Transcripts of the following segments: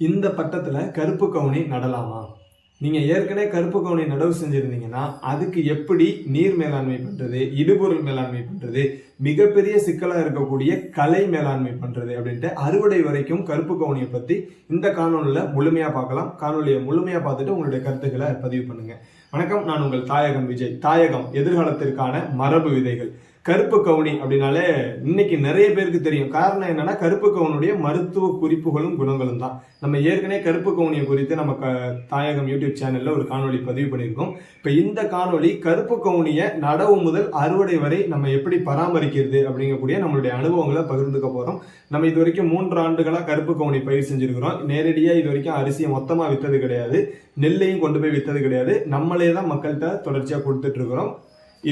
இந்த பட்டத்தில் கருப்பு கவுனி நடலாமா? நீங்கள் ஏற்கனவே கருப்பு கவுனி நடவு செஞ்சுருந்தீங்கன்னா அதுக்கு எப்படி நீர் மேலாண்மை பண்ணுறது இடுபொருள் மேலாண்மை பண்ணுறது மிகப்பெரிய சிக்கலாக இருக்கக்கூடிய கலை மேலாண்மை பண்ணுறது அப்படின்ட்டு அறுவடை வரைக்கும் கருப்பு கவுனியை பற்றி இந்த காணொலியில் முழுமையாக பார்க்கலாம். காணொலியை முழுமையாக பார்த்துட்டு உங்களுடைய கருத்துக்களை பதிவு பண்ணுங்கள் வணக்கம் நான் உங்கள் தாயகம் விஜய். தாயகம் எதிர்காலத்திற்கான மரபு விதைகள். கருப்பு கவுனி அப்படின்னாலே இன்னைக்கு நிறைய பேருக்கு தெரியும். காரணம் என்னன்னா கருப்பு கவுனுடைய மருத்துவ குறிப்புகளும் குணங்களும் தான். நம்ம ஏற்கனவே கருப்பு கவுனியை குறித்து நம்ம க தாயகம் யூடியூப் சேனல்ல ஒரு காணொலி பதிவு பண்ணியிருக்கோம். இப்போ இந்த காணொலி கருப்பு கவுனியை நடவு முதல் அறுவடை வரை நம்ம எப்படி பராமரிக்கிறது அப்படிங்கக்கூடிய நம்மளுடைய அனுபவங்களை பகிர்ந்துக்க போறோம். நம்ம இது வரைக்கும் மூன்று ஆண்டுகளாக கருப்பு கவுனி பயிர் செஞ்சிருக்கிறோம். நேரடியாக இது வரைக்கும் அரிசியை மொத்தமாக வித்தது கிடையாது. நெல்லையும் கொண்டு போய் வித்தது கிடையாது. நம்மளே தான் மக்கள்கிட்ட தொடர்ச்சியாக கொடுத்துட்டு இருக்கிறோம்.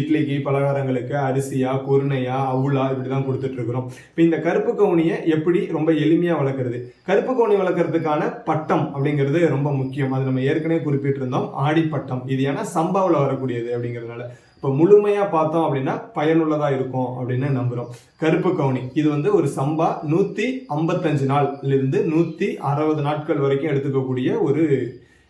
இட்லிக்கு பலகாரங்களுக்கு அரிசியா குருணையா அவுளா இப்படி தான் கொடுத்துட்டு இருக்கிறோம் இப்போ இந்த கருப்பு கவுனியை எப்படி ரொம்ப எளிமையாக வளர்க்குறது? கருப்பு கவுனி வளர்க்குறதுக்கான பட்டம் அப்படிங்கிறது ரொம்ப முக்கியம். அது நம்ம ஏற்கனவே குறிப்பிட்டிருந்தோம். ஆடிப்பட்டம். இது ஏன்னா சம்பாவில் வரக்கூடியது அப்படிங்கிறதுனால. இப்போ முழுமையாக பார்த்தோம் அப்படின்னா பயனுள்ளதாக இருக்கும் அப்படின்னு நம்புகிறோம் கருப்பு கவுனி. இது வந்து ஒரு சம்பா நூற்றி ஐம்பத்தஞ்சு நாள்லேருந்து நூற்றி அறுபது நாட்கள் வரைக்கும் எடுத்துக்கக்கூடிய ஒரு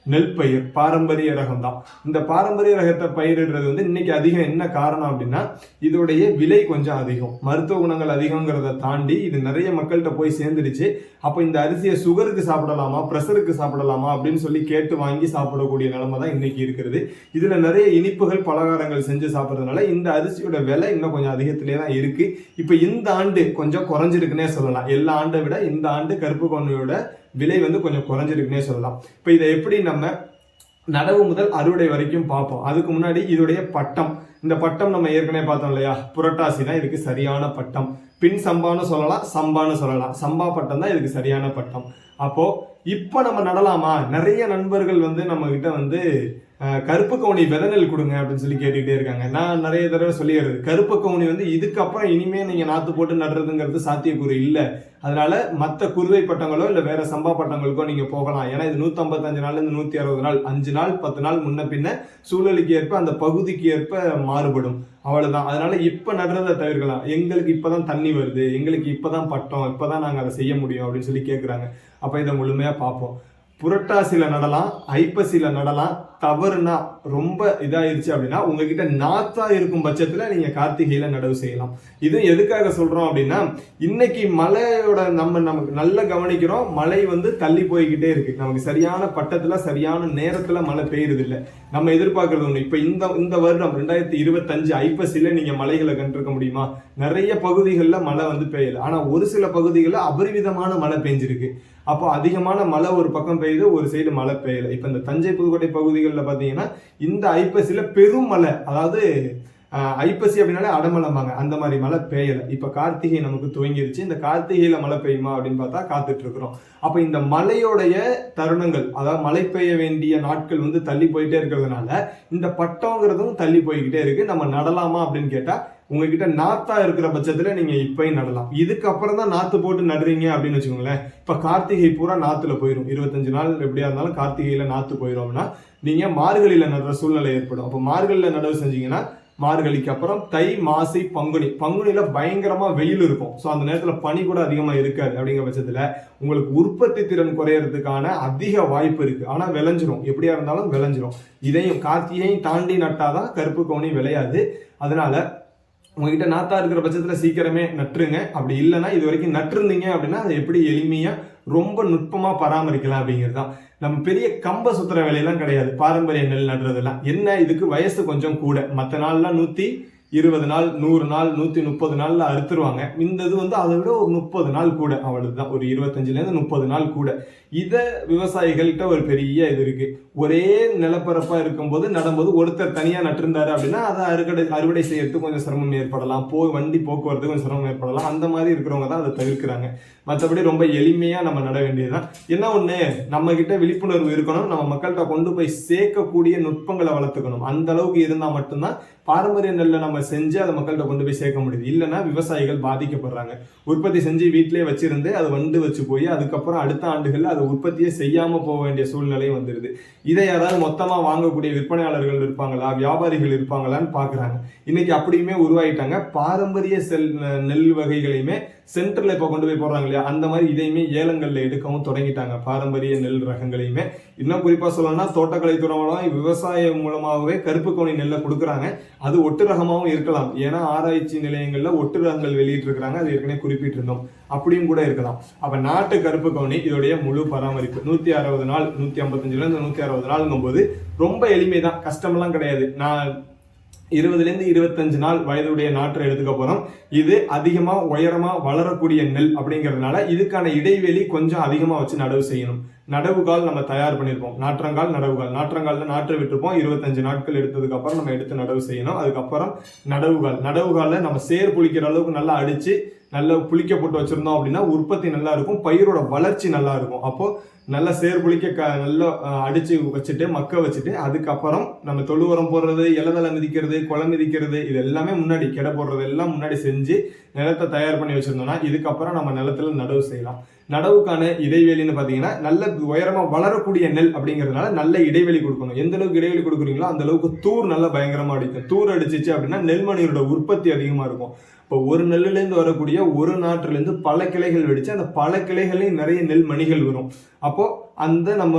நெல் பயிர் பாரம்பரிய ரகம் தான் இந்த பாரம்பரிய ரகத்தை பயிரிடுறது வந்து இன்னைக்கு அதிகம் என்ன காரணம் அப்படின்னா இதோடைய விலை கொஞ்சம் அதிகம். மருத்துவ குணங்கள் அதிகங்கிறத தாண்டி இது நிறைய மக்கள்கிட்ட போய் சேர்ந்துடுச்சு. அப்போ இந்த அரிசியை சுகருக்கு சாப்பிடலாமா ப்ரெஷருக்கு சாப்பிடலாமா அப்படின்னு சொல்லி கேட்டு வாங்கி சாப்பிடக்கூடிய நிலைமை தான் இன்னைக்கு இருக்கிறது. இதுல நிறைய இனிப்புகள் பலகாரங்கள் செஞ்சு சாப்பிட்றதுனால இந்த அரிசியோட விலை இன்னும் கொஞ்சம் அதிகத்திலே தான் இருக்கு. இப்போ இந்த ஆண்டு கொஞ்சம் குறைஞ்சிருக்குன்னே சொல்லலாம். எல்லா ஆண்டை விட இந்த ஆண்டு கருப்பு கொண்டையோட விலை வந்து கொஞ்சம் குறைஞ்சிருக்குன்னே சொல்லலாம். இப்போ இதை எப்படி நம்ம நடவு முதல் அறுவடை வரைக்கும் பார்ப்போம். அதுக்கு முன்னாடி இதோடைய பட்டம். இந்த பட்டம் நம்ம ஏற்கனவே பார்த்தோம் இல்லையா? புரட்டாசி தான் இதுக்கு சரியான பட்டம். பின் சம்பான்னு சொல்லலாம் சம்பான்னு சொல்லலாம். சம்பா பட்டம் தான் இதுக்கு சரியான பட்டம். அப்போ இப்போ நம்ம நடலாமா? நிறைய நண்பர்கள் வந்து நம்ம கிட்ட வந்து கருப்பு கவுனி விதநெல் கொடுங்க அப்படின்னு சொல்லி கேட்டுக்கிட்டே இருக்காங்க. நான் நிறைய தடவை சொல்லிடுறது. கருப்பு கவுனி வந்து இதுக்கப்புறம் இனிமே நீங்கள் நாற்று போட்டு நடுறதுங்கிறது சாத்தியக்கூறு இல்லை. அதனால மற்ற குருவை பட்டங்களோ இல்லை வேற சம்பா பட்டங்களுக்கோ நீங்கள் போகலாம். ஏன்னா இது நூற்றம்பத்தஞ்சு நாள்லேருந்து நூற்றி அறுபது நாள் அஞ்சு நாள் பத்து நாள் முன்ன பின்ன சூழலுக்கு ஏற்ப அந்த பகுதிக்கு ஏற்ப மாறுபடும். அவ்வளோதான் அதனால இப்போ நடுறதை தவிர்க்கலாம். எங்களுக்கு இப்போ தான் தண்ணி வருது. எங்களுக்கு இப்போ தான் பட்டம். இப்போ தான் நாங்கள் அதை செய்ய முடியும் அப்படின்னு சொல்லி கேட்குறாங்க அப்போ இதை முழுமையாக பார்ப்போம். புரட்டாசியில் நடலாம் ஐப்பசியில் நடலாம் தவறுனா ரொம்ப இதாயிருச்சு அப்படின்னா உங்ககிட்ட நாத்தா இருக்கும் பட்சத்துல நீங்க கார்த்திகையில நடவு செய்யலாம். இது எதுக்காக சொல்றோம் அப்படின்னா இன்னைக்கு மழையோட நம்ம நமக்கு நல்லா கவனிக்கிறோம் மழை வந்து தள்ளி போய்கிட்டே இருக்கு. நமக்கு சரியான பட்டத்துல சரியான நேரத்துல மழை பெய்யுறது இல்லை நம்ம எதிர்பார்க்கறது ஒண்ணு. இப்ப இந்த இந்த வருடம் ரெண்டாயிரத்தி இருபத்தஞ்சு ஐப்பசியில நீங்க மலைகளை கண்டிருக்க முடியுமா? நிறைய பகுதிகளில் மழை வந்து பெய்யல ஆனா ஒரு சில பகுதிகளில் அபரிவிதமான மழை பெஞ்சிருக்கு. அப்போ அதிகமான மழை ஒரு பக்கம் பெய்யுது ஒரு சைடு மழை பெய்யல. இப்போ இந்த தஞ்சை புதுக்கோட்டை பகுதிகள் பகுதிகளில் பார்த்தீங்கன்னா இந்த ஐப்பசியில் பெரும் மலை அதாவது ஐப்பசி அப்படின்னாலே அடமலைம்பாங்க அந்த மாதிரி மழை பெய்யல. இப்போ கார்த்திகை நமக்கு துவங்கிருச்சு. இந்த கார்த்திகையில் மழை பெய்யுமா அப்படின்னு பார்த்தா காத்துட்டு இருக்கிறோம். அப்போ இந்த மழையோடைய தருணங்கள் அதாவது மழை பெய்ய வேண்டிய நாட்கள் வந்து தள்ளி போயிட்டே இருக்கிறதுனால இந்த பட்டங்கிறதும் தள்ளி போய்கிட்டே இருக்கு. நம்ம நடலாமா அப்படின்னு கேட்டால் உங்ககிட்ட நாத்தா இருக்கிற பட்சத்துல நீங்க இப்பயும் நடலாம். இதுக்கப்புறம் தான் நாத்து போட்டு நடுறீங்க அப்படின்னு வச்சுக்கோங்களேன். இப்ப கார்த்திகை பூரா நாத்துல போயிடும் இருபத்தஞ்சு நாள் எப்படியா இருந்தாலும் கார்த்திகையில நாத்து அப்படின்னா நீங்க மார்கழியில நடுற சூழ்நிலை ஏற்படும். அப்ப மார்கழியில நடவு செஞ்சீங்கன்னா மார்கழிக்கு அப்புறம் தை மாசி பங்குனி. பங்குனியில பயங்கரமா வெயில் இருக்கும். ஸோ அந்த நேரத்துல பனி கூட அதிகமா இருக்காது அப்படிங்கிற பட்சத்துல உங்களுக்கு உற்பத்தி திறன் குறையறதுக்கான அதிக வாய்ப்பு இருக்கு. ஆனா விளைஞ்சிரும். எப்படியா இருந்தாலும் விளைஞ்சிரும். இதையும் கார்த்திகையும் தாண்டி நட்டாதான் கருப்பு கவுனி விளையாது. அதனால உங்ககிட்ட நாத்தா இருக்கிற பட்சத்தில் சீக்கிரமே நட்டுருங்க. அப்படி இல்லைன்னா இது வரைக்கும் நட்டிருந்தீங்க அப்படின்னா அதை எப்படி எளிமையாக ரொம்ப நுட்பமாக பராமரிக்கலாம் அப்படிங்கிறது தான். நம்ம பெரிய கம்ப சுத்துற வேலையெல்லாம் கிடையாது. பாரம்பரிய நெல் நடுறதெல்லாம். என்ன? இதுக்கு வயசு கொஞ்சம் கூட. மற்ற நாள்லாம் நூற்றி இருபது நாள் நூறு நாள் நூத்தி முப்பது நாள்ல அறுத்துருவாங்க. இந்த இது வந்து அதை விட ஒரு முப்பது நாள் கூட. அவ்வளவுதான். ஒரு இருபத்தஞ்சுல இருந்து முப்பது நாள் கூட. இத விவசாயிகள்கிட்ட ஒரு பெரிய இது இருக்கு. ஒரே நிலப்பரப்பா இருக்கும்போது நடும்போது ஒருத்தர் தனியா நட்டிருந்தாரு அப்படின்னா அதை அறுவடை அறுவடை செய்யறதுக்கு கொஞ்சம் சிரமம் ஏற்படலாம். போ வண்டி போக்குவரத்து கொஞ்சம் சிரமம் ஏற்படலாம். அந்த மாதிரி இருக்கிறவங்க தான் அதை தவிர்க்கிறாங்க. மற்றபடி ரொம்ப எளிமையா நம்ம நட வேண்டியதுதான். என்ன ஒண்ணு? நம்ம கிட்ட விழிப்புணர்வு இருக்கணும். நம்ம மக்கள்கிட்ட கொண்டு போய் சேர்க்கக்கூடிய நுட்பங்களை வளர்த்துக்கணும். அந்த அளவுக்கு இருந்தா மட்டும்தான் பாரம்பரிய நெல்லை நம்ம செஞ்சு அதை மக்கள்கிட்ட கொண்டு போய் சேர்க்க முடியுது. இல்லைன்னா விவசாயிகள் பாதிக்கப்படுறாங்க. உற்பத்தி செஞ்சு வீட்டிலே வச்சிருந்து அது வண்டு வச்சு போய் அதுக்கப்புறம் அடுத்த ஆண்டுகளில் அதை உற்பத்தியே செய்யாமல் போக வேண்டிய சூழ்நிலை வந்துடுது இதை யாராவது மொத்தமாக வாங்கக்கூடிய விற்பனையாளர்கள் இருப்பாங்களா? வியாபாரிகள் இருப்பாங்களான்னு பார்க்குறாங்க. இன்னைக்கு அப்படியுமே உருவாயிட்டாங்க. பாரம்பரிய செல் நெல் வகைகளையுமே சென்டர்ல இப்போ கொண்டு போய் போடுறாங்க இல்லையா? அந்த மாதிரி இதையுமே ஏலங்கள்ல எடுக்கவும் தொடங்கிட்டாங்க. பாரம்பரிய நெல் ரகங்களையுமே. இன்னும் குறிப்பா சொல்லணும்னா தோட்டக்கலைத்துறை மூலமா விவசாயம் மூலமாகவே கருப்பு கோணி நெல்லை கொடுக்குறாங்க. அது ஒட்டு ரகமாகவும் இருக்கலாம். ஏன்னா ஆராய்ச்சி நிலையங்கள்ல ஒட்டு ரகங்கள் வெளியிட்டிருக்கிறாங்க. அது ஏற்கனவே குறிப்பிட்டிருந்தோம். அப்படியும் கூட இருக்கலாம். அப்ப நாட்டு கருப்பு கவுனி இதோடைய முழு பராமரிப்பு. நூத்தி அறுபது நாள் நூத்தி ஐம்பத்தஞ்சுல இருந்து நூத்தி அறுபது நாளுங்கும் போது ரொம்ப எளிமைதான். கஷ்டமெல்லாம் கிடையாது. நான் இருபதுலேருந்து இருபத்தஞ்சு நாள் வயதுடைய நாற்றை எடுத்துக்க போகிறோம் இது அதிகமாக உயரமாக வளரக்கூடிய நெல் அப்படிங்கிறதுனால இதுக்கான இடைவெளி கொஞ்சம் அதிகமாக வச்சு நடவு செய்யணும். நடவுகால் நம்ம தயார் பண்ணியிருப்போம் நாற்றங்கால் நடவுகால். நாற்றங்காலில் நாற்றை விட்டுருப்போம். இருபத்தஞ்சு நாட்கள் எடுத்ததுக்கு அப்புறம் நம்ம எடுத்து நடவு செய்யணும். அதுக்கப்புறம் நடவுகால். நடவுகாலில் நம்ம சேர் புளிக்கிற அளவுக்கு நல்லா அடித்து நல்லா புளிக்க போட்டு வச்சுருந்தோம் அப்படின்னா உற்பத்தி நல்லா இருக்கும். பயிரோட வளர்ச்சி நல்லா இருக்கும். அப்போது நல்லா சேர்புளிக்க க நல்லா அடித்து வச்சுட்டு மக்க வச்சுட்டு அதுக்கப்புறம் நம்ம தொழு உரம் போடுறது இலதலை மிதிக்கிறது குளம் மிதிக்கிறது இது எல்லாமே முன்னாடி கிட போடுறது எல்லாம் முன்னாடி செஞ்சு நிலத்தை தயார் பண்ணி வச்சுருந்தோம்னா இதுக்கப்புறம் நம்ம நிலத்துல நடவு செய்யலாம். நடவுக்கான இடைவெளின்னு பார்த்தீங்கன்னா நல்ல உயரமாக வளரக்கூடிய நெல் அப்படிங்கிறதுனால நல்ல இடைவெளி கொடுக்கணும். எந்த அளவுக்கு இடைவெளி கொடுக்குறீங்களோ அந்த அளவுக்கு தூர் நல்லா பயங்கரமாக அடிக்கும். தூர் அடிச்சிச்சு அப்படின்னா நெல்மணியோட உற்பத்தி அதிகமாக இருக்கும். இப்போ ஒரு நெல்லுலேருந்து வரக்கூடிய ஒரு நாற்றுலேருந்து பல கிளைகள் வெடித்து அந்த பல கிளைகள்லையும் நிறைய நெல் மணிகள் வரும். அப்போது அந்த நம்ம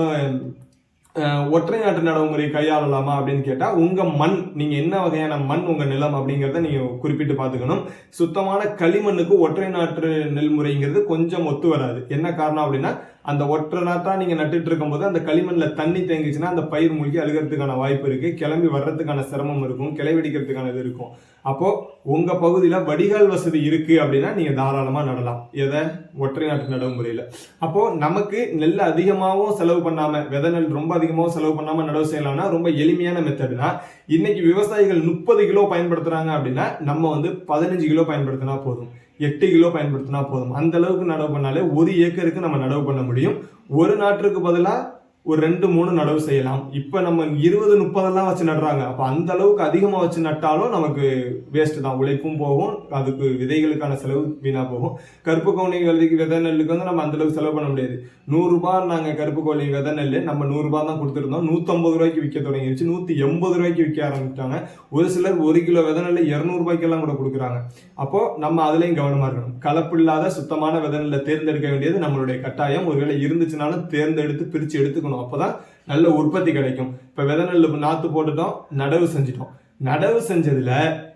ஒற்றை நாட்டு நடைமுறை கையாளலாமா அப்படின்னு கேட்டால் உங்கள் மண் நீங்கள் என்ன வகையான மண் உங்கள் நிலம் அப்படிங்கிறத நீங்கள் குறிப்பிட்டு பார்த்துக்கணும். சுத்தமான களிமண்ணுக்கு ஒற்றை நாற்று நெல் முறைங்கிறது கொஞ்சம் ஒத்து வராது. என்ன காரணம் அப்படின்னா அந்த ஒற்றை தான் நீங்க நட்டுட்டு இருக்கும்போது அந்த களிமண்ல தண்ணி தேங்கிச்சுன்னா அந்த பயிர் மூழ்கி அழுகிறதுக்கான வாய்ப்பு இருக்கு. கிளம்பி வர்றதுக்கான சிரமம் இருக்கும். கிளை வெடிக்கிறதுக்கான இது இருக்கும். அப்போ உங்க பகுதியில வடிகால் வசதி இருக்கு அப்படின்னா நீங்க தாராளமா நடலாம். எதை? ஒற்றை நாட்டு நடவு அப்போ நமக்கு நெல் அதிகமாகவும் செலவு பண்ணாம விதை நெல் ரொம்ப அதிகமாகவும் செலவு பண்ணாம நடவு செய்யலாம்னா ரொம்ப எளிமையான மெத்தட்னா இன்னைக்கு விவசாயிகள் முப்பது கிலோ பயன்படுத்துறாங்க அப்படின்னா நம்ம வந்து பதினஞ்சு கிலோ பயன்படுத்தினா போதும். எட்டு கிலோ பயன்படுத்தினா போதும். அந்த அளவுக்கு நடவு பண்ணாலே ஒரு ஏக்கருக்கு நம்ம நடவு பண்ண முடியும். ஒரு நாற்றுக்கு பதிலாக ஒரு ரெண்டு மூணு நடவு செய்யலாம். இப்ப நம்ம இருபது முப்பதெல்லாம் வச்சு நடுறாங்க. அப்ப அந்த அளவுக்கு அதிகமா வச்சு நட்டாலும் நமக்கு வேஸ்ட் தான். உழைப்பும் போகும் அதுக்கு விதைகளுக்கான செலவு வீணா போகும். கருப்பு கோழி விதைக்கு விதை நெல்லுக்கு வந்து நம்ம அந்த அளவுக்கு செலவு பண்ண முடியாது. நூறுரூபா நாங்கள் நாங்க கருப்பு கோழி விதை நெல் நம்ம நூறுரூபா தான் கொடுத்துருந்தோம். நூத்தம்பது ரூபாய்க்கு விற்க தொடங்கிருச்சு. நூத்தி எண்பது ரூபாய்க்கு விற்க ஆரம்பிச்சிட்டாங்க. ஒரு சிலர் ஒரு கிலோ விதை நெல் இரநூறுபாய்க்கெல்லாம் கூட கொடுக்குறாங்க. அப்போ நம்ம அதுலயும் கவனமா இருக்கணும். கலப்பு இல்லாத சுத்தமான விதை நெல்லை தேர்ந்தெடுக்க வேண்டியது நம்மளுடைய கட்டாயம். ஒருவேளை இருந்துச்சுனாலும் தேர்ந்தெடுத்து பிரிச்சு எடுத்துக்கணும். அப்போதான் நல்ல உற்பத்தி கிடைக்கும். இப்ப விதை நெல் நாற்று போட்டுட்டோம் நடவு செஞ்சிட்டோம். நடவு செஞ்சதுல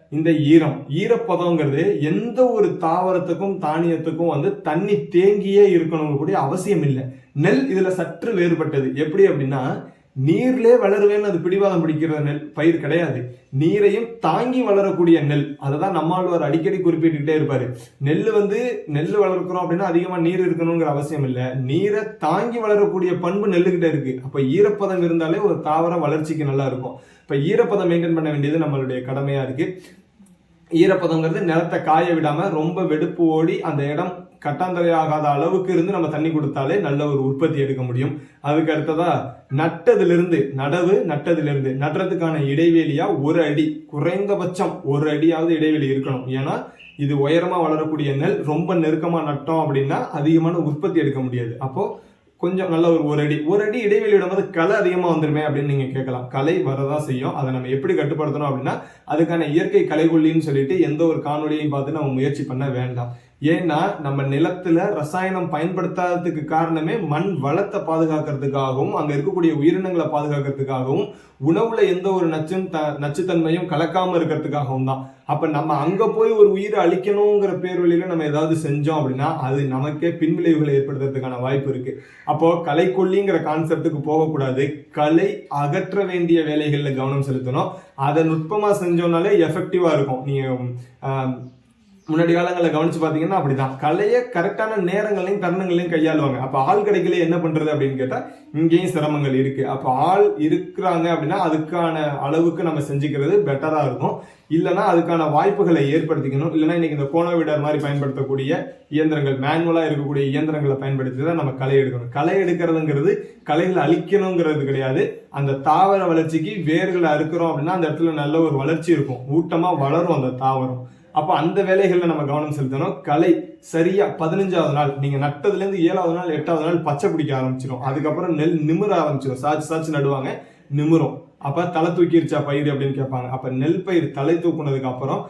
இந்த ஈரம் ஈரப்பதம்ங்கிறது எந்த ஒரு தாவரத்துக்கும் தானியத்துக்கும் வந்து தண்ணி தேங்கியே இருக்கணும் கூடிய அவசியம் இல்லை நெல் இதுல சற்று வேறுபட்டது. எப்படி அப்படின்னா நீர்லே வளருவேன்னு அது பிடிவாதம் பிடிக்கிற நெல் பயிர் கிடையாது. நீரையும் தாங்கி வளரக்கூடிய நெல். அதை தான் நம்மாழ்வார் அடிக்கடி குறிப்பிட்டுக்கிட்டே இருப்பாரு. நெல் வந்து நெல் வளர்க்குறோம் அப்படின்னா அதிகமாக நீர் இருக்கணுங்கிற அவசியம் இல்லை. நீரை தாங்கி வளரக்கூடிய பண்பு நெல்லுகிட்ட இருக்கு. அப்போ ஈரப்பதம் இருந்தாலே ஒரு தாவரம் வளர்ச்சிக்கு நல்லா இருக்கும். இப்போ ஈரப்பதம் மெயின்டைன் பண்ண வேண்டியது நம்மளுடைய கடமையா இருக்கு. ஈரப்பதங்கிறது நிலத்தை காய விடாம ரொம்ப வெடுப்பு ஓடி அந்த இடம் கட்டாந்தரையாகாத அளவுக்கு இருந்து நம்ம தண்ணி கொடுத்தாலே நல்ல ஒரு உற்பத்தி எடுக்க முடியும். அதுக்கு அடுத்ததா நட்டதிலிருந்து நடவு நட்டதிலிருந்து நடுறதுக்கான இடைவெளியா ஒரு அடி குறைந்தபட்சம் ஒரு அடியாவது இடைவெளி இருக்கணும். ஏன்னா இது உயரமா வளரக்கூடிய நெல் ரொம்ப நெருக்கமா நட்டோம் அப்படின்னா அதிகமான உற்பத்தி எடுக்க முடியாது. அப்போ கொஞ்சம் நல்ல ஒரு ஒரு அடி ஒரு அடி இடைவெளி விடும்போது களை அதிகமாக வந்துருமே அப்படின்னு நீங்கள் கேட்கலாம். களை வரதான் செய்யும். அதை நம்ம எப்படி கட்டுப்படுத்தணும் அப்படின்னா அதுக்கான இயற்கை கலைகொல்லின்னு சொல்லிட்டு எந்த ஒரு காணொலியையும் பார்த்து நம்ம முயற்சி பண்ண வேண்டாம். ஏன்னா நம்ம நிலத்துல ரசாயனம் பயன்படுத்தாததுக்கு காரணமே மண் வளத்தை பாதுகாக்கிறதுக்காகவும் அங்க இருக்கக்கூடிய உயிரினங்களை பாதுகாக்கிறதுக்காகவும் உணவுல எந்த ஒரு நச்சும் த நச்சுத்தன்மையும் கலக்காம இருக்கிறதுக்காகவும் தான். அப்ப நம்ம அங்க போய் ஒரு உயிரை அழிக்கணுங்கிற பேர் வழியில நம்ம ஏதாவது செஞ்சோம் அப்படின்னா அது நமக்கே பின்விளைவுகளை ஏற்படுத்துறதுக்கான வாய்ப்பு இருக்கு. அப்போ கலைக்கொல்லிங்கிற கான்செப்டுக்கு போகக்கூடாது. கலை அகற்ற வேண்டிய வேலைகள்ல கவனம் செலுத்தணும். அதை நுட்பமா செஞ்சோம்னாலே எஃபெக்டிவா இருக்கும். நீங்க முன்னாடி காலங்களில் கவனிச்சு பார்த்தீங்கன்னா அப்படிதான். கலையை கரெக்டான நேரங்களையும் தருணங்களையும் கையாளுவாங்க. அப்போ ஆள் கிடைக்கல என்ன பண்றது அப்படின்னு கேட்டால் இங்கேயும் சிரமங்கள் இருக்கு. அப்போ ஆள் இருக்கிறாங்க அப்படின்னா அதுக்கான அளவுக்கு நம்ம செஞ்சுக்கிறது பெட்டரா இருக்கும். இல்லைன்னா அதுக்கான வாய்ப்புகளை ஏற்படுத்திக்கணும். இல்லைன்னா இன்னைக்கு இந்த கோணவிடர் மாதிரி பயன்படுத்தக்கூடிய இயந்திரங்கள் மேனுவலா இருக்கக்கூடிய இயந்திரங்களை பயன்படுத்தி தான் நம்ம களை எடுக்கணும். களை எடுக்கிறதுங்கிறது களைகளை அழிக்கணுங்கிறது கிடையாது. அந்த தாவர வளர்ச்சிக்கு வேர்களை அறுக்கிறோம் அப்படின்னா அந்த இடத்துல நல்ல ஒரு வளர்ச்சி இருக்கும். ஊட்டமா வளரும் அந்த தாவரம். அப்போ அந்த வேலைகளில் நம்ம கவனம் செலுத்தணும். கலை சரியாக பதினஞ்சாவது நாள் நீங்கள் நட்டதுலேருந்து ஏழாவது நாள் எட்டாவது நாள் பச்சை பிடிக்க ஆரம்பிச்சிடும் அதுக்கப்புறம் நெல் நிமிர ஆரம்பிச்சிடும் சாச்சு சாச்சு நடுவாங்க நிமிரும். அப்போ தலை தூக்கிருச்சா பயிர் அப்படின்னு கேட்பாங்க. அப்போ நெல் பயிர் தலை தூக்குனதுக்கு அப்புறம்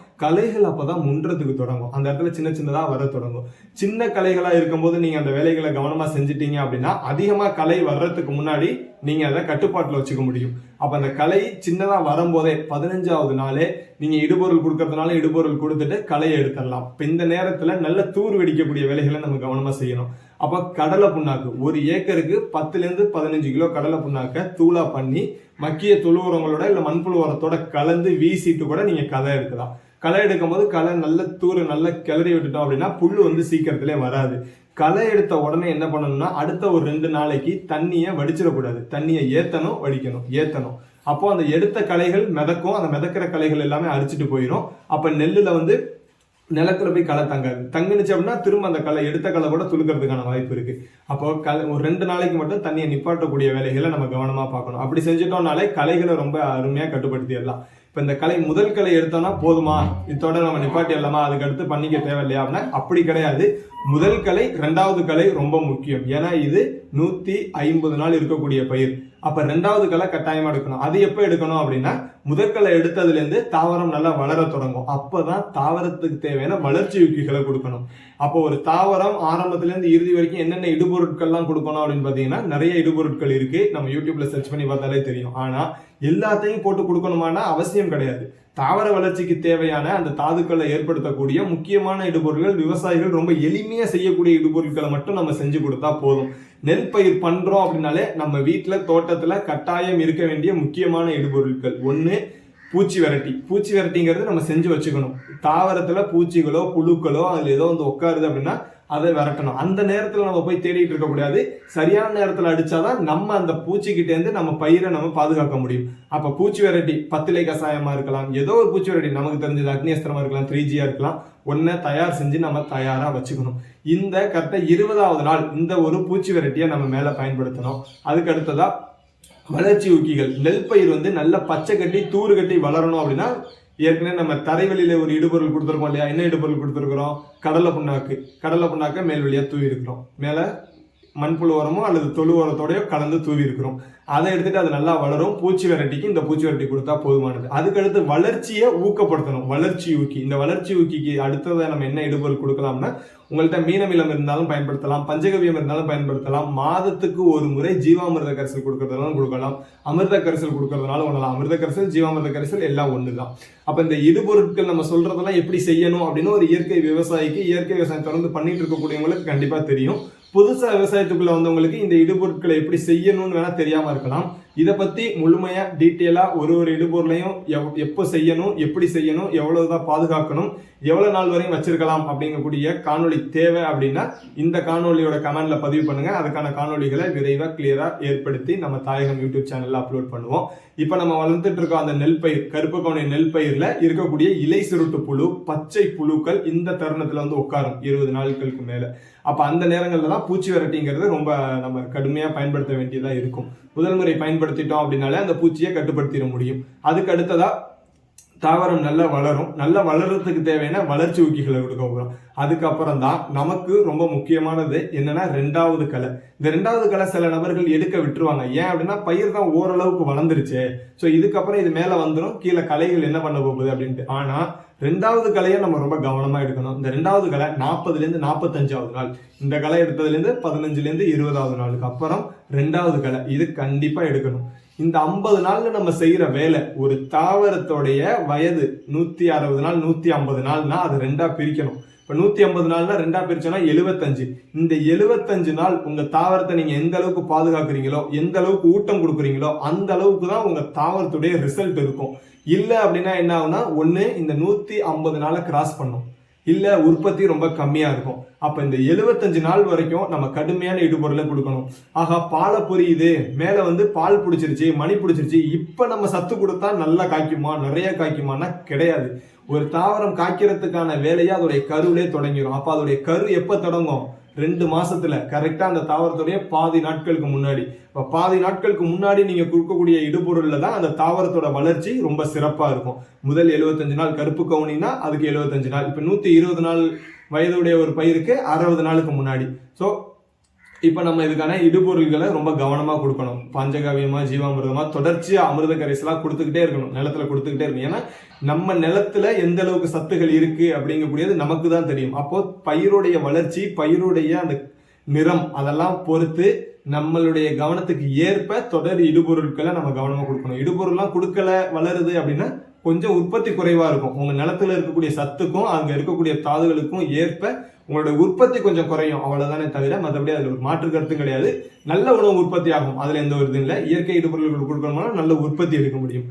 அப்போ தான் முன்றதுக்கு தொடங்கும். அந்த இடத்துல சின்ன சின்னதாக வர தொடங்கும். சின்ன கலைகளாக இருக்கும்போது நீங்கள் அந்த வேலைகளை கவனமாக செஞ்சிட்டீங்க அப்படின்னா அதிகமாக கலை வர்றதுக்கு முன்னாடி நீங்கள் அதை கட்டுப்பாட்டில் வச்சுக்க முடியும். அப்போ அந்த கலை சின்னதாக வரும்போதே பதினஞ்சாவது நாளே நீங்கள் இடுபொருள் கொடுக்கறதுனால இடுபொருள் கொடுத்துட்டு கலையை எடுத்துடலாம். இப்போ இந்த நேரத்தில் நல்ல தூர் வெடிக்கக்கூடிய வேலைகளை நம்ம கவனமாக செய்யணும். அப்போ கடலை புண்ணாக்கு. ஒரு ஏக்கருக்கு பத்துலேருந்து பதினஞ்சு கிலோ கடலை புண்ணாக்கை தூளாக பண்ணி மக்கிய தொழு உரங்களோட இல்லை மண்புழு உரத்தோட கலந்து வீசிட்டு கூட நீங்கள் களை எடுக்கலாம். களை எடுக்கும் போது களை நல்ல தூர நல்ல கிளறி விட்டுட்டோம் அப்படின்னா புல் வந்து சீக்கிரத்திலே வராது. களை எடுத்த உடனே என்ன பண்ணணும்னா அடுத்த ஒரு ரெண்டு நாளைக்கு தண்ணியை வடிச்சிடக்கூடாது. தண்ணியை ஏற்றணும் வடிக்கணும். ஏற்றணும் அப்போ அந்த எடுத்த களைகள் மிதக்கும். அந்த மிதக்கிற களைகள் எல்லாமே அரிச்சிட்டு போயிடும் அப்போ நெல்லில் வந்து நிலத்துல போய் களை தங்காது. தங்குனுச்சு அப்படின்னா திரும்ப அந்த களை எடுத்த களை கூட துளுக்கிறதுக்கான வாய்ப்பு இருக்கு. அப்போ களை ஒரு ரெண்டு நாளைக்கு மட்டும் தண்ணியை நிப்பாட்டக்கூடிய வேலைகளை நம்ம கவனமா பார்க்கணும். அப்படி செஞ்சிட்டோம்னாலே கலைகளை ரொம்ப அருமையா கட்டுப்படுத்திடலாம். இப்போ இந்த கலை முதல் கலை எடுத்தோம்னா போதுமா? இதோட நம்ம நிப்பாட்டிடலாமா? அதுக்கு அடுத்து பண்ணிக்க தேவையில்லையா அப்படின்னா அப்படி கிடையாது. முதல் கலை ரெண்டாவது கலை ரொம்ப முக்கியம். ஏன்னா இது நூற்றி ஐம்பது நாள் இருக்கக்கூடிய பயிர். அப்போ ரெண்டாவது களை கட்டாயமாக எடுக்கணும். அது எப்போ எடுக்கணும் அப்படின்னா முதற்களை எடுத்ததுலேருந்து தாவரம் நல்லா வளர தொடங்கும். அப்போ தான் தாவரத்துக்கு தேவையான வளர்ச்சி யுக்திகளை கொடுக்கணும். அப்போ ஒரு தாவரம் ஆரம்பத்துலேருந்து இறுதி வரைக்கும் என்னென்ன இடுபொருட்கள்லாம் கொடுக்கணும் அப்படின்னு பார்த்தீங்கன்னா நிறைய இடுபொருட்கள் இருக்குது நம்ம யூடியூப்பில் சர்ச் பண்ணி பார்த்தாலே தெரியும். ஆனால் எல்லாத்தையும் போட்டு கொடுக்கணுமானா அவசியம் கிடையாது. தாவர வளர்ச்சிக்கு தேவையான அந்த தாதுக்களை ஏற்படுத்தக்கூடிய முக்கியமான இடுபொருட்கள் விவசாயிகள் ரொம்ப எளிமையாக செய்யக்கூடிய இடுபொருட்களை மட்டும் நம்ம செஞ்சு கொடுத்தா போதும். நெல் பயிர் பண்றோம் அப்படின்னாலே நம்ம வீட்டுல தோட்டத்துல கட்டாயம் இருக்க வேண்டிய முக்கியமான இடுபொருட்கள். ஒண்ணு பூச்சி விரட்டி. பூச்சி விரட்டிங்கிறது நம்ம செஞ்சு வச்சுக்கணும். தாவரத்துல பூச்சிகளோ புழுக்களோ அதுல ஏதோ வந்து உட்காருது அப்படின்னா அதை விரட்டணும். அந்த நேரத்துல நம்ம போய் தேடிட்டு இருக்க கூடாது சரியான நேரத்துல அடிச்சாதான் நம்ம அந்த பூச்சிக்கிட்ட இருந்து நம்ம பயிரை நம்ம பாதுகாக்க முடியும். அப்ப பூச்சி விரட்டி பத்திலை கசாயமா இருக்கலாம். ஏதோ ஒரு பூச்சி விரட்டி. நமக்கு தெரிஞ்சது அக்னியஸ்திரமா இருக்கலாம் த்ரீ ஜியா இருக்கலாம். ஒன்றை தயார் செஞ்சு நம்ம தயாராக வச்சுக்கணும். இந்த கரெக்டாக இருபதாவது நாள் இந்த ஒரு பூச்சி வெரைட்டியை நம்ம மேலே பயன்படுத்தணும். அதுக்கடுத்ததாக வளர்ச்சி ஊக்கிகள். நெல் பயிர் வந்து நல்ல பச்சை கட்டி தூறு கட்டி வளரணும் அப்படின்னா ஏற்கனவே நம்ம தரைவெளியில் ஒரு இடுபொருள் கொடுத்துருக்கோம் இல்லையா? என்ன இடுபொருள் கொடுத்துருக்குறோம்? கடலை புண்ணாக்கு. கடலை புண்ணாக்க மேல் வழியாக தூவி இருக்கிறோம். மேலே மண்புழு உரமோ அல்லது தொழு உரத்தோடையோ கலந்து தூவி இருக்கிறோம். அதை எடுத்துட்டு அது நல்லா வளரும். பூச்சி வெரைட்டிக்கு இந்த பூச்சி வெரைட்டி கொடுத்தா போதுமானது. அதுக்கடுத்து வளர்ச்சியை ஊக்கப்படுத்தணும். வளர்ச்சி ஊக்கி. இந்த வளர்ச்சி ஊக்கிக்கு அடுத்ததை நம்ம என்ன இடுபொருள் கொடுக்கலாம்னா உங்கள்கிட்ட மீனமிலம் இருந்தாலும் பயன்படுத்தலாம். பஞ்சகவியம் இருந்தாலும் பயன்படுத்தலாம். மாதத்துக்கு ஒரு முறை ஜீவாமிர்த கரிசல் கொடுக்கறதுனாலும் கொடுக்கலாம். அமிர்த கரிசல் கொடுக்கறதுனாலும் ஒன்றலாம் அமிர்த கரிசல் ஜீவாமிர்த கரிசல் எல்லாம் தான் அப்போ இந்த இடுபொருட்கள் நம்ம சொல்றதெல்லாம் எப்படி செய்யணும் அப்படின்னு ஒரு இயற்கை விவசாயிக்கு இயற்கை விவசாயம் தொடர்ந்து பண்ணிட்டு இருக்கக்கூடியவங்களுக்கு கண்டிப்பாக தெரியும். புதுசாக விவசாயத்துக்குள்ள வந்தவங்களுக்கு இந்த இடுபொருட்களை எப்படி செய்யணும்னு வேணால் தெரியாமல் இருக்கலாம். இதை பத்தி முழுமையா டீட்டெயிலா ஒரு ஒரு இடுபொருளையும் எவ்- எப்போ செய்யணும் எப்படி செய்யணும் எவ்வளவுதான் பாதுகாக்கணும் எவ்வளவு நாள் வரையும் வச்சிருக்கலாம் அப்படிங்கக்கூடிய காணொளி தேவை அப்படின்னா இந்த காணொலியோட கமெண்ட்ல பதிவு பண்ணுங்க. அதுக்கான காணொளிகளை விரைவா கிளியரா ஏற்படுத்தி நம்ம தாயகம் யூடியூப் சேனல்ல அப்லோட் பண்ணுவோம். இப்போ நம்ம வளர்த்துட்டு இருக்கோம் அந்த நெல் பயிர் கருப்பு கவுனி நெல் பயிர்ல இருக்கக்கூடிய இலை சுருட்டு புழு பச்சை புழுக்கள் இந்த தருணத்துல வந்து உட்காரும் இருபது நாட்களுக்கு மேல. அப்ப அந்த நேரங்கள்ல தான் பூச்சி விரட்டிங்கிறது ரொம்ப நம்ம கடுமையா பயன்படுத்த வேண்டியதா இருக்கும். முதல் முறை கட்டுப்படுத்திட்டோம் அப்படின்னாலே அந்த பூச்சியை கட்டுப்படுத்திட முடியும். அதுக்கு அடுத்ததா தாவரம் நல்லா வளரும். நல்லா வளர்றதுக்கு தேவையான வளர்ச்சி ஊக்கிகளை கொடுக்க போகிறோம் அதுக்கப்புறம் தான் நமக்கு ரொம்ப முக்கியமானது என்னன்னா ரெண்டாவது கலை இந்த ரெண்டாவது கலை சில நபர்கள் எடுக்க விட்டுருவாங்க. ஏன் அப்படின்னா பயிர் தான் ஓரளவுக்கு வளர்ந்துருச்சு. ஸோ இதுக்கப்புறம் இது மேலே வந்துடும் கீழே கலைகள் என்ன பண்ண போகுது அப்படின்ட்டு. ஆனால் ரெண்டாவது கலையை நம்ம ரொம்ப கவனமாக எடுக்கணும். இந்த ரெண்டாவது கலை நாற்பதுலேருந்து நாற்பத்தஞ்சாவது நாள். இந்த களை எடுத்ததுலேருந்து பதினஞ்சுலேருந்து இருபதாவது நாளுக்கு அப்புறம் ரெண்டாவது கலை இது கண்டிப்பாக எடுக்கணும். இந்த ஐம்பது நாள்ல நம்ம செய்யற வேலை ஒரு தாவரத்தோடைய வயது நூத்தி அறுபது நாள் நூத்தி ஐம்பது நாள்னா அது ரெண்டா பிரிக்கணும். இப்ப நூத்தி ஐம்பது நாள்னா ரெண்டா பிரிச்சோம்னா எழுபத்தஞ்சு இந்த எழுபத்தஞ்சு நாள் உங்க தாவரத்தை நீங்க எந்த அளவுக்கு பாதுகாக்கிறீங்களோ எந்த அளவுக்கு ஊட்டம் கொடுக்குறீங்களோ அந்த அளவுக்கு தான் உங்க தாவரத்துடைய ரிசல்ட் இருக்கும். இல்ல அப்படின்னா என்ன ஆகுனா ஒண்ணு இந்த நூத்தி ஐம்பது நாளை கிராஸ் பண்ணும். இல்லை உற்பத்தி ரொம்ப கம்மியாக இருக்கும். அப்போ இந்த எழுபத்தஞ்சு நாள் வரைக்கும் நம்ம கடுமையான இடுபொருளை கொடுக்கணும். ஆகா பாலை பொரியுது. மேலே வந்து பால் பிடிச்சிருச்சு மணி பிடிச்சிருச்சு. இப்போ நம்ம சத்து கொடுத்தா நல்லா காய்க்குமா? நிறைய காய்க்குமானா கிடையாது. ஒரு தாவரம் காய்க்கிறதுக்கான வேலையை அதோடைய கருவிலே தொடங்கிடும் அப்போ அதோடைய கரு எப்போ தொடங்கும்? ரெண்டு மாசத்துல கரெக்டா அந்த தாவரத்துடைய பாதி நாட்களுக்கு முன்னாடி. இப்ப பாதி நாட்களுக்கு முன்னாடி நீங்க கொடுக்கக்கூடிய இடுபொருள்ல தான் அந்த தாவரத்தோட வளர்ச்சி ரொம்ப சிறப்பா இருக்கும். முதல் 75 நாள் கருப்பு கவுனினா அதுக்கு 75 நாள். இப்ப நூத்தி இருபது நாள் வயதுடைய ஒரு பயிருக்கு அறுபது நாளுக்கு முன்னாடி. ஸோ இப்போ நம்ம இதுக்கான இடுபொருள்களை ரொம்ப கவனமாக கொடுக்கணும். பஞ்சகாவியமா ஜீவாமிர்தமாக தொடர்ச்சியாக அமிர்த கரைசலாக கொடுத்துக்கிட்டே இருக்கணும். நிலத்துல கொடுத்துக்கிட்டே இருக்கணும். ஏன்னா நம்ம நிலத்துல எந்த அளவுக்கு சத்துகள் இருக்குது அப்படிங்கக்கூடியது நமக்கு தான் தெரியும். அப்போது பயிருடைய வளர்ச்சி பயிருடைய அந்த நிறம் அதெல்லாம் பொறுத்து நம்மளுடைய கவனத்துக்கு ஏற்ப தொடர் இடுபொருட்களை நம்ம கவனமாக கொடுக்கணும். இடுபொருள்லாம் கொடுக்கல வளருது அப்படின்னா கொஞ்சம் உற்பத்தி குறைவாக இருக்கும். உங்கள் நிலத்துல இருக்கக்கூடிய சத்துக்கும் அங்கே இருக்கக்கூடிய தாதுகளுக்கும் ஏற்ப உங்களோட உற்பத்தி கொஞ்சம் குறையும். அவ்வளோதானே தவிர மற்றபடி அதில் ஒரு மாற்று கருத்தும் கிடையாது. நல்ல உணவு உற்பத்தி ஆகும். அதில் எந்த ஒரு இதுவும் இல்லை. இயற்கை இடுபொருள்கள் கொடுக்கணும்னா நல்ல உற்பத்தி எடுக்க முடியும்.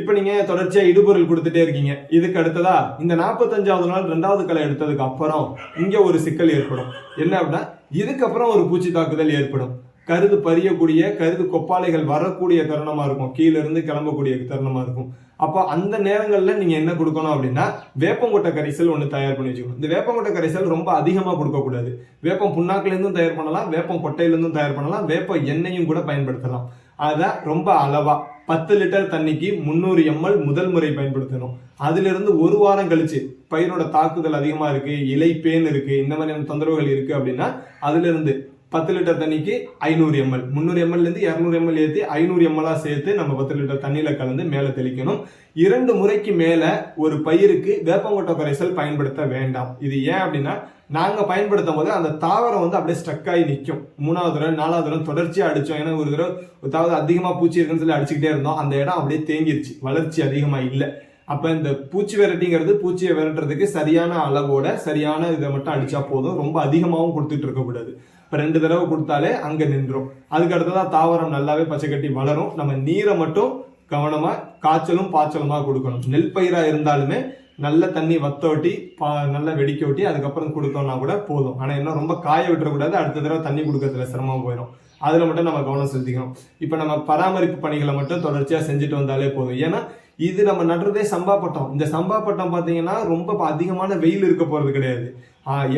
இப்போ நீங்கள் தொடர்ச்சியாக இடுபொருள் கொடுத்துட்டே இருக்கீங்க. இதுக்கு அடுத்ததா இந்த நாற்பத்தஞ்சாவது நாள் ரெண்டாவது களை எடுத்ததுக்கு அப்புறம் இங்கே ஒரு சிக்கல் ஏற்படும். என்ன அப்படின்னா இதுக்கப்புறம் ஒரு பூச்சி தாக்குதல் ஏற்படும். கருது பறியக்கூடிய கருது கொப்பாளைகள் வரக்கூடிய தருணமா இருக்கும். கீழேருந்து கிளம்பக்கூடிய தருணமா இருக்கும். அப்போ அந்த நேரங்களில் நீங்க என்ன கொடுக்கணும் அப்படின்னா வேப்பங்கொட்டை கரைசல் ஒன்று தயார் பண்ணி வச்சுக்கணும். இந்த வேப்பங்கொட்டை கரைசல் ரொம்ப அதிகமாக கொடுக்கக்கூடாது. வேப்பம் புண்ணாக்குலேருந்தும் தயார் பண்ணலாம் வேப்பம் கொட்டையிலேருந்தும் தயார் பண்ணலாம் வேப்ப எண்ணெயும் கூட பயன்படுத்தலாம். அதை ரொம்ப அளவா. பத்து லிட்டர் தண்ணிக்கு முந்நூறு எம்எல் முதல் முறை பயன்படுத்தணும். அதிலிருந்து ஒரு வாரம் கழிச்சு பயிரோட தாக்குதல் அதிகமாக இருக்கு இலை பேன் இருக்கு இந்த மாதிரியான தொந்தரவுகள் இருக்கு அப்படின்னா அதுல இருந்து பத்து லிட்டர் தண்ணிக்கு ஐநூறு எம்எல் முந்நூறு எம்எல்லேருந்து இரநூறு எம்எல் ஏற்றி ஐநூறு எம்எல்லாக சேர்த்து நம்ம பத்து லிட்டர் தண்ணியில் கலந்து மேலே தெளிக்கணும். இரண்டு முறைக்கு மேலே ஒரு பயிருக்கு வேப்பங்கொட்டை கரைசல் பயன்படுத்த வேண்டாம். இது ஏன் அப்படின்னா நாங்கள் பயன்படுத்தும் போது அந்த தாவரம் வந்து அப்படியே ஸ்ட்ரக் ஆகி நிற்கும் மூணாவது தடவை நாலாவது தடவை தொடர்ச்சியாக அடித்தோம் ஏன்னா ஒரு தடவை தாவது அதிகமாக பூச்சி இருக்குன்னு சொல்லி அடிச்சுக்கிட்டே இருந்தோம். அந்த இடம் அப்படியே தேங்கிருச்சு. வளர்ச்சி அதிகமாக இல்லை. அப்போ இந்த பூச்சி விரட்டிங்கிறது பூச்சியை விரட்டுறதுக்கு சரியான அளவோட சரியான இதை மட்டும் அடித்தா போதும். ரொம்ப அதிகமாகவும் கொடுத்துட்டு இருக்கக்கூடாது இப்போ ரெண்டு தடவை கொடுத்தாலே அங்கே நின்றும். அதுக்கு அடுத்ததாக தாவரம் நல்லாவே பச்சை கட்டி வளரும். நம்ம நீரை மட்டும் கவனமாக காய்ச்சலும் பாய்ச்சலுமாக கொடுக்கணும். நெல் பயிராக இருந்தாலுமே நல்ல தண்ணி வத்தோட்டி பா நல்லா வெடிக்க ஒட்டி அதுக்கப்புறம் கொடுத்தோம்னா கூட போதும். ஆனால் என்ன ரொம்ப காய விட்டுறக்கூடாது. அடுத்த தடவை தண்ணி கொடுக்கறதுல சிரமம் போயிடும் அதில் மட்டும் நம்ம கவனம் செலுத்திக்கணும். இப்போ நம்ம பராமரிப்பு பணிகளை மட்டும் தொடர்ச்சியாக செஞ்சுட்டு வந்தாலே போதும். ஏன்னா இது நம்ம நடுறதே சம்பா பட்டம். இந்த சம்பா பட்டம் பார்த்தீங்கன்னா ரொம்ப அதிகமான வெயில் இருக்க போகிறது கிடையாது.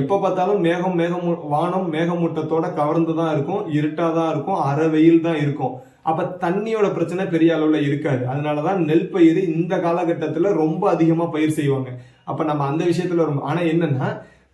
எப்போ பார்த்தாலும் மேகம் மேகம் வானம் மேகமூட்டத்தோட கவர்ந்து தான் இருக்கும் இருட்டாக தான் இருக்கும் அரை வெயில் தான் இருக்கும். அப்போ தண்ணியோட பிரச்சனை பெரிய அளவில் இருக்காது. அதனால தான் நெல் பயிர் இந்த காலகட்டத்தில் ரொம்ப அதிகமாக பயிர் செய்வாங்க. அப்போ நம்ம அந்த விஷயத்தில் ரொம்ப ஆனால் என்னென்னா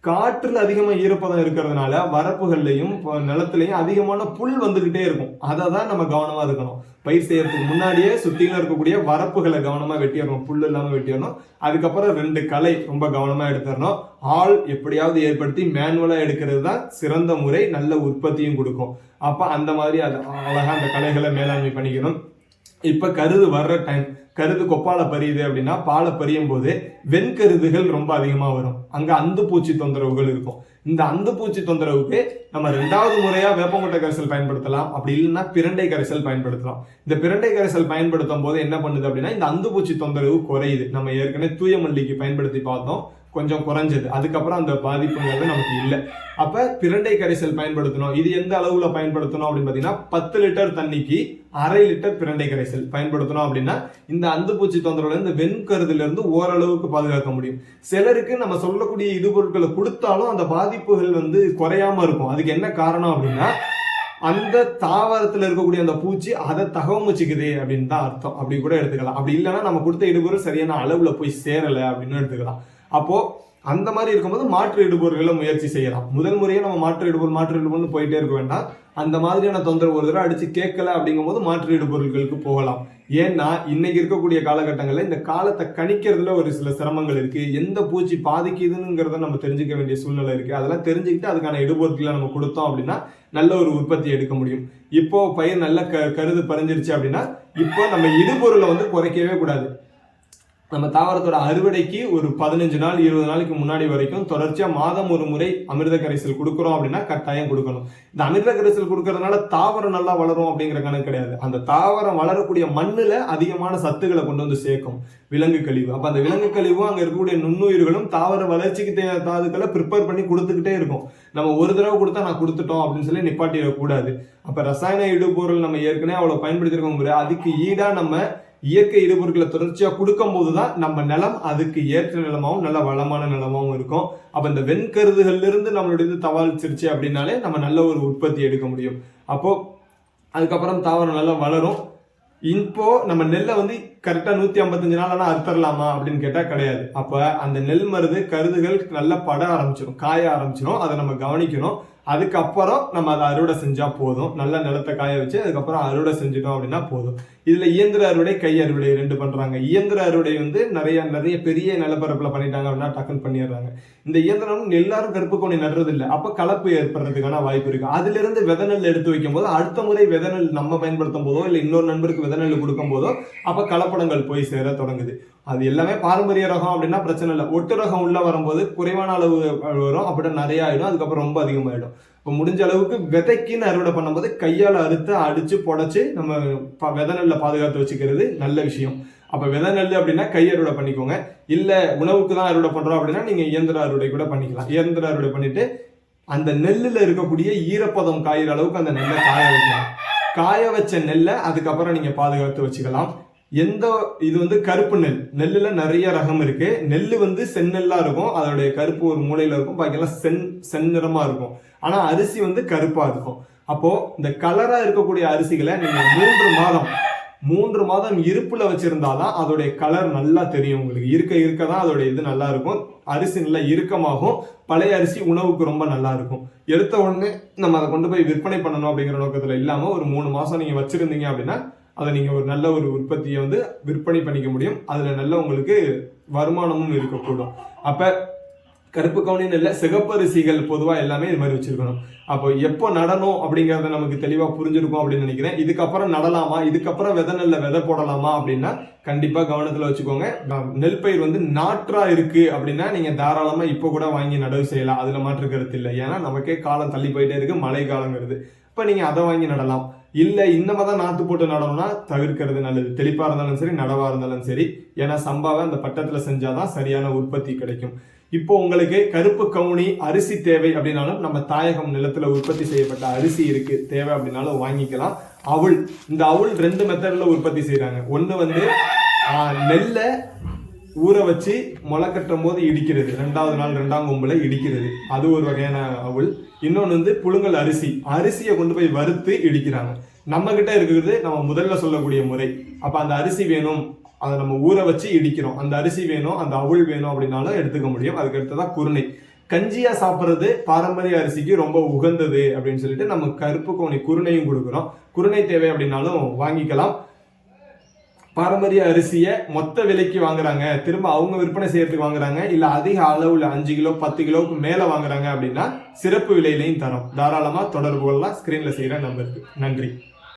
காற்றுல அதிகமா ஈரப்பதம் இருக்கிறதுனால வரப்புகள்லையும் ப- அதிகமான புல் வந்துகிட்டே இருக்கும். அதை தான் நம்ம கவனமா இருக்கணும். பயிர் செய்யறதுக்கு முன்னாடியே சுற்றிலும் இருக்கக்கூடிய வரப்புகளை கவனமா வெட்டிடணும். புல் இல்லாம வெட்டிடணும். அதுக்கப்புறம் ரெண்டு களை ரொம்ப கவனமா எடுத்துடணும். ஆள் எப்படியாவது ஏற்படுத்தி மேனுவலா எடுக்கிறது தான் சிறந்த முறை நல்ல உற்பத்தியும் கொடுக்கும். அப்ப அந்த மாதிரி அது அழகா அந்த களைகளை மேலாண்மை பண்ணிக்கணும். இப்ப கருது வர்ற டைம் கருது கொப்பால பறியுது அப்படின்னா பாலை பறியும் போது வெண்கருதுகள் ரொம்ப அதிகமாக வரும். அங்கே அந்து பூச்சி தொந்தரவுகள் இருக்கும். இந்த அந்து பூச்சி தொந்தரவுக்கு நம்ம ரெண்டாவது முறையாக வேப்பங்கொட்டை கரைசல் பயன்படுத்தலாம். அப்படி இல்லைன்னா பிரண்டை கரைசல் பயன்படுத்தலாம். இந்த பிரண்டை கரைசல் பயன்படுத்தும் போது என்ன பண்ணுது அப்படின்னா இந்த அந்து பூச்சி தொந்தரவு குறையுது. நம்ம ஏற்கனவே தூய மல்லிக்கு பயன்படுத்தி பார்த்தோம். கொஞ்சம் குறைஞ்சது. அதுக்கப்புறம் அந்த பாதிப்புங்கிறது நமக்கு இல்லை. அப்போ பிரண்டை கரைசல் பயன்படுத்தணும். இது எந்த அளவில் பயன்படுத்தணும் அப்படின்னு பார்த்தீங்கன்னா பத்து லிட்டர் தண்ணிக்கு அரை லிட்டர் பிரண்டை கரைசல் பயன்படுத்தணும் அப்படின்னா இந்த அந்துப்பூச்சி தொந்தரவுல இந்த வெண்கருதுலேருந்து ஓரளவுக்கு பாதுகாக்க முடியும். சிலருக்கு நம்ம சொல்லக்கூடிய இடுபொருட்களை கொடுத்தாலும் அந்த பாதிப்புகள் வந்து குறையாம இருக்கும். அதுக்கு என்ன காரணம் அப்படின்னா அந்த தாவரத்தில் இருக்கக்கூடிய அந்த பூச்சி அதை தகவமிச்சுக்குது அப்படின்னு தான் அர்த்தம். அப்படி கூட எடுத்துக்கலாம். அப்படி இல்லைன்னா நம்ம கொடுத்த இடுபொருள் சரியான அளவில் போய் சேரலை அப்படின்னு எடுத்துக்கலாம். அப்போது அந்த மாதிரி இருக்கும்போது மாற்று இடுபொருள்களை முயற்சி செய்யலாம். முதல் முறையே நம்ம மாற்று இடுபொருள் மாற்று இடுபொருள்னு போயிட்டே இருக்க வேண்டாம். அந்த மாதிரியான தொந்தரவு ஒரு தடவை அடிச்சு கேட்கல அப்படிங்கும்போது மாற்று இடுபொருள்களுக்கு போகலாம். ஏன்னா இன்னைக்கு இருக்கக்கூடிய காலகட்டங்களில் இந்த காலத்தை கணிக்கிறதுல ஒரு சில சிரமங்கள் இருக்குது எந்த பூச்சி பாதிக்குதுங்கிறத நம்ம தெரிஞ்சுக்க வேண்டிய சூழ்நிலை இருக்குது அதெல்லாம் தெரிஞ்சுக்கிட்டு அதுக்கான இடுபொருட்களை நம்ம கொடுத்தோம் அப்படின்னா நல்ல ஒரு உற்பத்தி எடுக்க முடியும். இப்போ பயிர் நல்ல க கருது பறிஞ்சிருச்சு அப்படின்னா இப்போ நம்ம இடுபொருளை வந்து குறைக்கவே கூடாது. நம்ம தாவரத்தோட அறுவடைக்கு ஒரு பதினஞ்சு நாள் இருபது நாளைக்கு முன்னாடி வரைக்கும் தொடர்ச்சியாக மாதம் ஒரு முறை அமிர்த கரைசல் கொடுக்குறோம் அப்படின்னா கட்டாயம் கொடுக்கணும். இந்த அமிர்த கரைசல் கொடுக்கறதுனால தாவரம் நல்லா வளரும் அப்படிங்கிற கணக்கு கிடையாது. அந்த தாவரம் வளரக்கூடிய மண்ணில் அதிகமான சத்துக்களை கொண்டு வந்து சேர்க்கும். விலங்கு கழிவு. அப்போ அந்த விலங்கு கழிவும் அங்கே இருக்கக்கூடிய நுண்ணுயிர்களும் தாவர வளர்ச்சிக்கு தேவை தாதுக்களை ப்ரிப்பேர் பண்ணி கொடுத்துக்கிட்டே இருக்கும். நம்ம ஒரு தடவை கொடுத்தா நான் கொடுத்துட்டோம் அப்படின்னு சொல்லி நிப்பாட்டிடக்கூடாது. அப்போ ரசாயன இடுபொருள் நம்ம ஏற்கனவே அவ்வளோ பயன்படுத்திருக்கோம் அதுக்கு ஈடாக நம்ம இயற்கை இடுபொருட்களை தொடர்ச்சியாக கொடுக்கும் போதுதான் நம்ம நிலம் அதுக்கு ஏற்ற நிலமாகவும் நல்ல வளமான நிலமாகவும் இருக்கும். அப்போ இந்த வெண்கருதுகள்லேருந்து நம்மளுடைய இது தவாலிச்சிருச்சு அப்படின்னாலே நம்ம நல்ல ஒரு உற்பத்தி எடுக்க முடியும். அப்போது அதுக்கப்புறம் தாவரம் நல்லா வளரும். இப்போ நம்ம நெல்லை வந்து கரெக்டாக நூற்றி ஐம்பத்தஞ்சு நாள் ஆனால் அறுத்தரலாமா அப்படின்னு கேட்டால் கிடையாது. அப்போ அந்த நெல் மருது கருதுகள் நல்லா பட ஆரம்பிச்சிடும் காய ஆரம்பிச்சிடும் அதை நம்ம கவனிக்கணும். அதுக்கப்புறம் நம்ம அதை அறுவடை செஞ்சால் போதும். நல்ல நிலத்தை காய வச்சு அதுக்கப்புறம் அறுவடை செஞ்சுட்டோம் அப்படின்னா போதும். இதில் இயந்திர அறுவடை கை அறுவடை ரெண்டு பண்ணுறாங்க இயந்திர அறுவடை வந்து நிறைய நிறைய பெரிய நிலப்பரப்பில் பண்ணிட்டாங்க அப்படின்னா டக்குன்னு பண்ணிடுறாங்க. இந்த இயந்திரம் எல்லாரும் கருப்பு கோணி நடுறது இல்லை அப்போ கலப்பு ஏற்படுறதுக்கான வாய்ப்பு இருக்குது அதுலேருந்து விதை நெல் எடுத்து வைக்கும் போது அடுத்த முறை வித நெல் நம்ம பயன்படுத்தும் போதோ இல்லை இன்னொரு நண்பருக்கு வித நெல் கொடுக்கும் போதோ அப்போ கலப்பு கலப்படங்கள் போய் சேர தொடங்குது. அது எல்லாமே பாரம்பரிய ரகம் அப்படின்னா பிரச்சனை இல்லை. ஒட்டு ரகம் உள்ள வரும்போது குறைவான அளவு வரும். அப்படின்னா நிறைய ஆயிடும். அதுக்கப்புறம் ரொம்ப அதிகமாயிடும். இப்போ முடிஞ்ச அளவுக்கு விதைக்குன்னு அறுவடை பண்ணும்போது கையால் அறுத்து அடிச்சு புடச்சி நம்ம விதை நெல்லை பாதுகாத்து வச்சுக்கிறது நல்ல விஷயம். அப்போ விதை நெல் அப்படின்னா கை அறுவடை பண்ணிக்கோங்க. இல்லை உணவுக்கு தான் அறுவடை பண்றோம் அப்படின்னா நீங்க இயந்திர அறுவடை கூட பண்ணிக்கலாம். இயந்திர அறுவடை பண்ணிட்டு அந்த நெல்லில் இருக்கக்கூடிய ஈரப்பதம் காயிற அளவுக்கு அந்த நெல்லை காய வைக்கலாம். காய வச்ச நெல்லை அதுக்கப்புறம் நீங்க பாதுகாத்து வச்சுக்கலாம். எந்த இது வந்து கருப்பு நெல். நெல்லில் நிறைய ரகம் இருக்கு. நெல் வந்து செந்நெல்லாக இருக்கும். அதோடைய கருப்பு ஒரு மூலையில் இருக்கும். பாக்கியெல்லாம் சென் செந்நிறமாக இருக்கும். ஆனால் அரிசி வந்து கருப்பாக இருக்கும். அப்போ இந்த கலராக இருக்கக்கூடிய அரிசிகளை நீங்கள் மூன்று மாதம் மூன்று மாதம் இருப்புல வச்சிருந்தாதான் அதோடைய கலர் நல்லா தெரியும் உங்களுக்கு. இருக்க இருக்க தான் அதோடைய இது நல்லா இருக்கும். அரிசி நல்லா இறுக்கமாகும். பழைய அரிசி உணவுக்கு ரொம்ப நல்லா இருக்கும். எடுத்த உடனே நம்ம அதை கொண்டு போய் விற்பனை பண்ணணும் அப்படிங்கிற நோக்கத்தில் இல்லாமல் ஒரு மூணு மாதம் நீங்கள் வச்சுருந்தீங்க அப்படின்னா அதை நீங்கள் ஒரு நல்ல ஒரு உற்பத்தியை வந்து விற்பனை பண்ணிக்க முடியும். அதில் நல்ல உங்களுக்கு வருமானமும் இருக்கக்கூடும். அப்போ கருப்பு கவுனின்னு இல்லை சிகப்பரிசிகள் பொதுவாக எல்லாமே இது மாதிரி வச்சுருக்கணும். அப்போ எப்போ நடணும் அப்படிங்கிறத நமக்கு தெளிவாக புரிஞ்சிருக்கும் அப்படின்னு நினைக்கிறேன். இதுக்கப்புறம் நடலாமா? இதுக்கப்புறம் விதை நெல்ல விதை போடலாமா அப்படின்னா கண்டிப்பாக கவனத்தில் வச்சுக்கோங்க. நெல் பயிர் வந்து நாற்றாக இருக்கு அப்படின்னா நீங்கள் தாராளமாக இப்போ கூட வாங்கி நடவு செய்யலாம். அதில் மாற்று கருத்து இல்லை. ஏன்னா நமக்கே காலம் தள்ளி போயிட்டே இருக்குது மழை காலங்கிறது. இப்போ நீங்கள் அதை வாங்கி நடலாம். இல்லை இன்னமாக தான் நாற்று போட்டு நடணும்னா தவிர்க்கிறது நல்லது. தெளிப்பாக இருந்தாலும் சரி நடவா இருந்தாலும் சரி. ஏன்னா சம்பாவை அந்த பட்டத்தில் செஞ்சாதான் சரியான உற்பத்தி கிடைக்கும். இப்போ உங்களுக்கு கருப்பு கவுனி அரிசி தேவை அப்படின்னாலும் நம்ம தாயகம் நிலத்துல உற்பத்தி செய்யப்பட்ட அரிசி இருக்கு தேவை அப்படின்னாலும் வாங்கிக்கலாம். அவுள் இந்த அவுள் ரெண்டு மெத்தட்ல உற்பத்தி செய்கிறாங்க ஒண்ணு வந்து நெல்லை ஊற வச்சு முளை கட்டும் போது இடிக்கிறது. ரெண்டாவது நாள் ரெண்டாம் கொம்புல இடிக்கிறது. அது ஒரு வகையான அவுள் இன்னொன்று வந்து புழுங்கல் அரிசி. அரிசியை கொண்டு போய் வறுத்து இடிக்கிறாங்க. நம்ம கிட்ட இருக்கிறது நம்ம முதல்ல சொல்லக்கூடிய முறை. அப்ப அந்த அரிசி வேணும். அதை நம்ம ஊற வச்சு இடிக்கிறோம். அந்த அரிசி வேணும் அந்த அவுள் வேணும் அப்படின்னாலும் எடுத்துக்க முடியும். அதுக்கு அடுத்ததான் குருணை. கஞ்சியா சாப்பிட்றது பாரம்பரிய அரிசிக்கு ரொம்ப உகந்தது அப்படின்னு சொல்லிட்டு நம்ம கருப்பு கோணி குருணையும் கொடுக்குறோம். குருணை தேவை அப்படின்னாலும் வாங்கிக்கலாம். பாரம்பரிய அரிசியை மொத்த விலைக்கு வாங்குறாங்க. திரும்ப அவங்க விற்பனை செய்யறதுக்கு வாங்குறாங்க. இல்ல அதிக அளவுல அஞ்சு கிலோ பத்து கிலோவுக்கு மேல வாங்குறாங்க அப்படின்னா சிறப்பு விலையிலையும் தரோம். தாராளமா தொடர்பு கொள்ளலாம். ஸ்கிரீன்ல செய்யற நம்பருக்கு நன்றி.